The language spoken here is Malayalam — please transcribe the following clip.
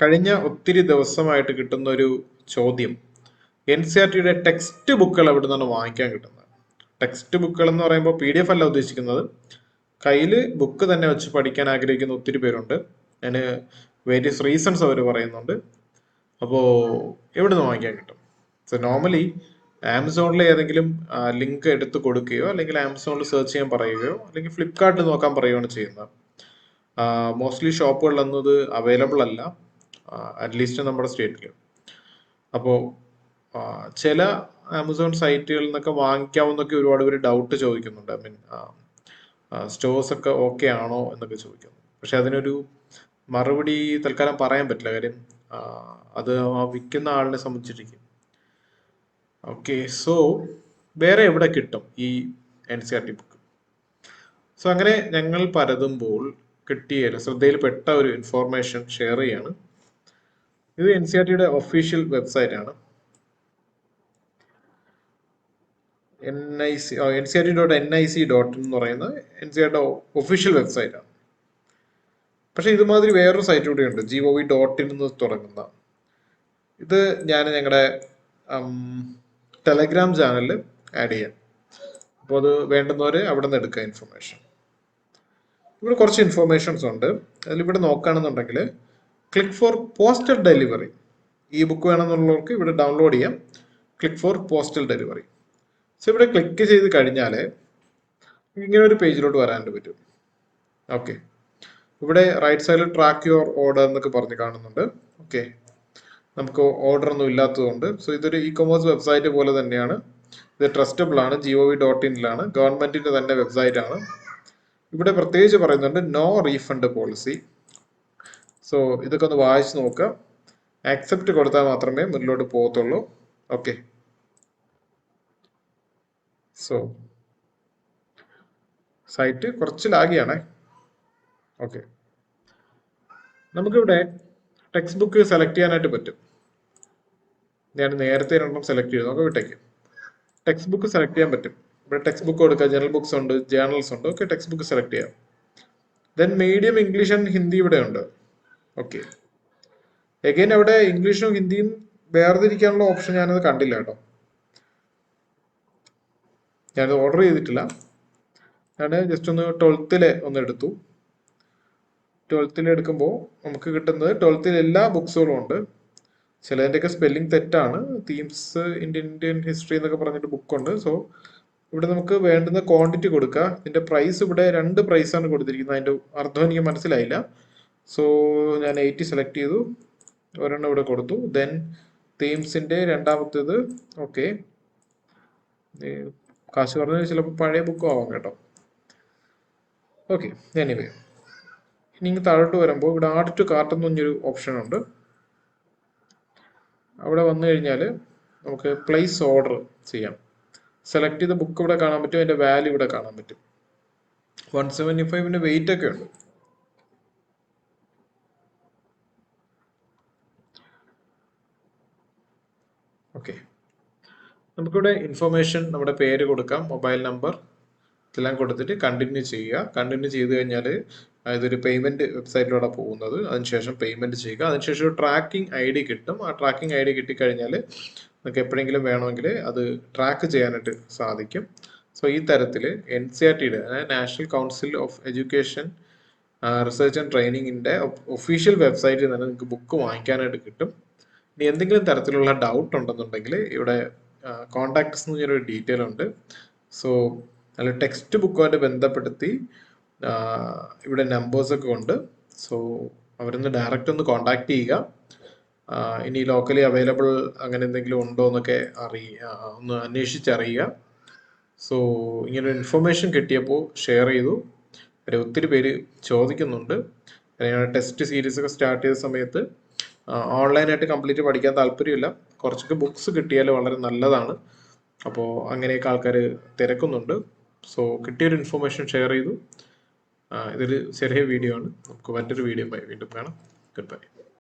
കഴിഞ്ഞ ഒത്തിരി ദിവസമായിട്ട് കിട്ടുന്ന ഒരു ചോദ്യം. എൻ സി ആർ ടിയുടെ ടെക്സ്റ്റ് ബുക്കുകൾ എവിടെ നിന്നാണ് വാങ്ങിക്കാൻ കിട്ടുന്നത്? ടെക്സ്റ്റ് ബുക്കുകൾ എന്ന് പറയുമ്പോൾ പി ഡി എഫ് അല്ല ഉദ്ദേശിക്കുന്നത്. കയ്യിൽ ബുക്ക് തന്നെ വെച്ച് പഠിക്കാൻ ആഗ്രഹിക്കുന്ന ഒത്തിരി പേരുണ്ട്. അതിന് വേരിയസ് റീസൺസ് അവർ പറയുന്നുണ്ട്. അപ്പോൾ എവിടെ നിന്ന് വാങ്ങിക്കാൻ കിട്ടും? സോ നോർമലി ആമസോണിൽ ഏതെങ്കിലും ലിങ്ക് എടുത്ത് കൊടുക്കുകയോ അല്ലെങ്കിൽ ആമസോണിൽ സെർച്ച് ചെയ്യാൻ പറയുകയോ അല്ലെങ്കിൽ ഫ്ലിപ്കാർട്ടിൽ നോക്കാൻ പറയുകയാണ് ചെയ്യുന്നത്. മോസ്റ്റ്ലി ഷോപ്പുകളിലൊന്നും ഇത് അവൈലബിൾ അല്ല. അറ്റ്ലീസ്റ്റ് നമ്മുടെ സ്റ്റേറ്റിൽ അപ്പോൾ ചില ആമസോൺ സൈറ്റുകളിൽ നിന്നൊക്കെ വാങ്ങിക്കാവുന്നൊക്കെ ഒരുപാട് പേര് ഡൗട്ട് ചോദിക്കുന്നുണ്ട്. ഐ മീൻ സ്റ്റോഴ്സ് ഒക്കെ ഓക്കെ ആണോ എന്നൊക്കെ ചോദിക്കുന്നു. പക്ഷെ അതിനൊരു മറുപടി തൽക്കാലം പറയാൻ പറ്റില്ല. കാര്യം അത് ആ വിൽക്കുന്ന ആളിനെ സംബന്ധിച്ചിരിക്കും. ഓക്കെ സോ വേറെ എവിടെ കിട്ടും ഈ N C R T book so അങ്ങനെ ഞങ്ങൾ പരതുമ്പോൾ കിട്ടിയ ശ്രദ്ധയിൽപ്പെട്ട ഒരു ഇൻഫോർമേഷൻ ഷെയർ ചെയ്യാണ്. ഇത് എൻ സി ആർ ടിയുടെ ഒഫീഷ്യൽ വെബ്സൈറ്റ് ആണ്. N I C N C R T dot N I C dot എന്ന് പറയുന്നത് N C R T official website ആണ്. പക്ഷേ ഇതുമാതിരി വേറൊരു സൈറ്റ് കൂടെ ഉണ്ട് G O V dot in എന്ന് തുടങ്ങുന്ന. ഇത് ഞാൻ ഞങ്ങളുടെ ടെലഗ്രാം ചാനലിൽ ആഡ് ചെയ്യാം. അപ്പോൾ അത് വേണ്ടുന്നവർ അവിടെ നിന്ന് എടുക്കുക ഇൻഫർമേഷൻ ഇവിടെ കുറച്ച് ഇൻഫർമേഷൻസ് ഉണ്ട്. അതിലിവിടെ നോക്കുകയാണെന്നുണ്ടെങ്കിൽ ക്ലിക്ക് ഫോർ പോസ്റ്റൽ ഡെലിവറി ഈ ബുക്ക് വേണമെന്നുള്ളവർക്ക് ഇവിടെ ഡൗൺലോഡ് ചെയ്യാം. Click for postal delivery so ഇവിടെ ക്ലിക്ക് ചെയ്ത് കഴിഞ്ഞാൽ ഇങ്ങനെ ഒരു പേജിലോട്ട് വരാനായിട്ട് പറ്റും. ഓക്കെ ഇവിടെ റൈറ്റ് സൈഡിൽ ട്രാക്ക് യുവർ ഓർഡർ എന്നൊക്കെ പറഞ്ഞ് കാണുന്നുണ്ട്. ഓക്കെ നമുക്ക് ഓർഡർ ഒന്നും ഇല്ലാത്തതുകൊണ്ട്. സോ ഇതൊരു ഇ കൊമേഴ്സ് വെബ്സൈറ്റ് പോലെ തന്നെയാണ്. ഇത് ട്രസ്റ്റബിൾ ആണ്. ജിഒ വി ഡോട്ട് ഇനിലാണ് ഗവൺമെന്റിന്റെ തന്നെ വെബ്സൈറ്റ് ആണ്. ഇവിടെ പ്രത്യേകിച്ച് പറയുന്നുണ്ട് നോ റീഫണ്ട് പോളിസി സോ ഇതൊക്കെ ഒന്ന് വായിച്ച് നോക്കുക. ആക്സെപ്റ്റ് കൊടുത്താൽ മാത്രമേ മുന്നിലോട്ട് പോകത്തുള്ളൂ. ഓക്കെ സോ സൈറ്റ് കുറച്ച് ലാഗിയാണ്. ഓക്കെ നമുക്കിവിടെ ടെക്സ്റ്റ് ബുക്ക് സെലക്ട് ചെയ്യാനായിട്ട് പറ്റും. ഞാൻ നേരത്തെ രണ്ടെണ്ണം സെലക്ട് ചെയ്തു. നമുക്ക് വിട്ടേക്ക് ടെക്സ്റ്റ് ബുക്ക് സെലക്ട് ചെയ്യാൻ പറ്റും. ഇവിടെ ടെക്സ്റ്റ് ബുക്ക് കൊടുക്കുക ജനറൽ ബുക്സ് ഉണ്ട് ജേണൽസ് ഉണ്ട്. ഓക്കെ ടെക്സ്റ്റ് ബുക്ക് സെലക്ട് ചെയ്യാം. Then medium English and Hindi ഇവിടെ ഉണ്ട്. ഓക്കെ എഗൈൻ അവിടെ ഇംഗ്ലീഷും ഹിന്ദിയും വേർതിരിക്കാനുള്ള ഓപ്ഷൻ ഞാനത് കണ്ടില്ല കേട്ടോ. ഞാനത് ഓർഡർ ചെയ്തിട്ടില്ല. ഞാൻ ജസ്റ്റ് ഒന്ന് ട്വൽത്തിലെ ഒന്ന് എടുത്തു. ട്വൽത്തിൽ എടുക്കുമ്പോൾ നമുക്ക് കിട്ടുന്നത് ട്വൽത്തിൽ എല്ലാ ബുക്സുകളും ഉണ്ട്. ചിലതിന്റെയൊക്കെ സ്പെല്ലിംഗ് തെറ്റാണ്. തീംസ് ഇന്ത്യൻ ഇന്ത്യൻ ഹിസ്റ്ററി എന്നൊക്കെ പറഞ്ഞിട്ട് ബുക്കുണ്ട് സോ ഇവിടെ നമുക്ക് വേണ്ടുന്ന ക്വാണ്ടിറ്റി കൊടുക്കുക ഇതിന്റെ പ്രൈസ് ഇവിടെ രണ്ട് പ്രൈസാണ് കൊടുത്തിരിക്കുന്നത്. അതിന്റെ അർത്ഥം എനിക്ക് മനസ്സിലായില്ല. സോ ഞാൻ എയ്റ്റി സെലക്ട് ചെയ്തു. ഒരെണ്ണം ഇവിടെ കൊടുത്തു. ദെൻ തീംസിന്റെ രണ്ടാമത്തേത് ഓക്കെ കാശ് പറഞ്ഞ ചിലപ്പോൾ പഴയ ബുക്കും ആവാം കേട്ടോ. ഓക്കെ എനിവേ ഇനി താഴോട്ട് വരുമ്പോൾ ഇവിടെ ആഡ് ടു കാർട്ട് എന്ന് പറഞ്ഞൊരു ഓപ്ഷൻ ഉണ്ട്. അവിടെ വന്നു കഴിഞ്ഞാൽ നമുക്ക് പ്ലേസ് ഓർഡർ ചെയ്യാം. സെലക്ട് ചെയ്ത ബുക്ക് ഇവിടെ കാണാൻ പറ്റും അതിന്റെ വാല്യൂ ഇവിടെ കാണാൻ പറ്റും. വൺ സെവന്റി ഫൈവിന്റെ വെയിറ്റ് ഒക്കെ ഉണ്ട് ഓക്കെ നമുക്കിവിടെ ഇൻഫർമേഷൻ നമ്മുടെ പേര് കൊടുക്കാം മൊബൈൽ നമ്പർ ഇതെല്ലാം കൊടുത്തിട്ട് കണ്ടിന്യൂ ചെയ്യുക. കണ്ടിന്യൂ ചെയ്ത് കഴിഞ്ഞാൽ ഇതൊരു പേയ്മെന്റ് വെബ്സൈറ്റിലൂടെ പോകുന്നത്. അതിനുശേഷം പേയ്മെന്റ് ചെയ്യുക. അതിനുശേഷം ഒരു ട്രാക്കിംഗ് ഐ ഡി കിട്ടും. ആ ട്രാക്കിംഗ് ഐ ഡി കിട്ടിക്കഴിഞ്ഞാൽ നിങ്ങൾക്ക് എപ്പോഴെങ്കിലും വേണമെങ്കിൽ അത് ട്രാക്ക് ചെയ്യാനായിട്ട് സാധിക്കും. സോ ഈ തരത്തിൽ എൻ സി ആർ ടിയുടെ അതായത് national council of education research and ട്രെയിനിങ്ങിന്റെ official വെബ്സൈറ്റിൽ നിന്ന് നിങ്ങൾക്ക് ബുക്ക് വാങ്ങിക്കാനായിട്ട് കിട്ടും. ഇനി എന്തെങ്കിലും തരത്തിലുള്ള ഡൗട്ട് ഉണ്ടെന്നുണ്ടെങ്കിൽ ഇവിടെ കോണ്ടാക്ട്സ് എന്ന് പറഞ്ഞൊരു ഡീറ്റെയിൽ ഉണ്ട്. സോ അതിൽ ടെക്സ്റ്റ് ബുക്കുമായിട്ട് ബന്ധപ്പെടുത്തി ഇവിടെ നമ്പേഴ്സൊക്കെ ഉണ്ട്. സോ അവരൊന്ന് ഡയറക്റ്റ് ഒന്ന് കോണ്ടാക്ട് ചെയ്യുക. ഇനി ലോക്കലി അവൈലബിൾ അങ്ങനെ എന്തെങ്കിലും ഉണ്ടോ എന്നൊക്കെ അറിയ ഒന്ന് അന്വേഷിച്ചറിയുക. സോ ഇങ്ങനെ ഇൻഫർമേഷൻ കിട്ടിയപ്പോൾ ഷെയർ ചെയ്തു. അവരെ ഒത്തിരി പേര് ചോദിക്കുന്നുണ്ട്. ഞാൻ ടെസ്റ്റ് സീരീസ് ഒക്കെ സ്റ്റാർട്ട് ചെയ്ത സമയത്ത് ഓൺലൈനായിട്ട് കംപ്ലീറ്റ് പഠിക്കാൻ താല്പര്യമില്ല. കുറച്ചൊക്കെ ബുക്സ് കിട്ടിയാൽ വളരെ നല്ലതാണ്. അപ്പോൾ അങ്ങനെയൊക്കെ ആൾക്കാർ തിരക്കുന്നുണ്ട്. സോ കിട്ടിയൊരു ഇൻഫർമേഷൻ ഷെയർ ചെയ്തു. ഇതൊരു ചെറിയ വീഡിയോ ആണ്. നമുക്ക് മറ്റൊരു വീഡിയോ വീണ്ടും കാണാം. Good bye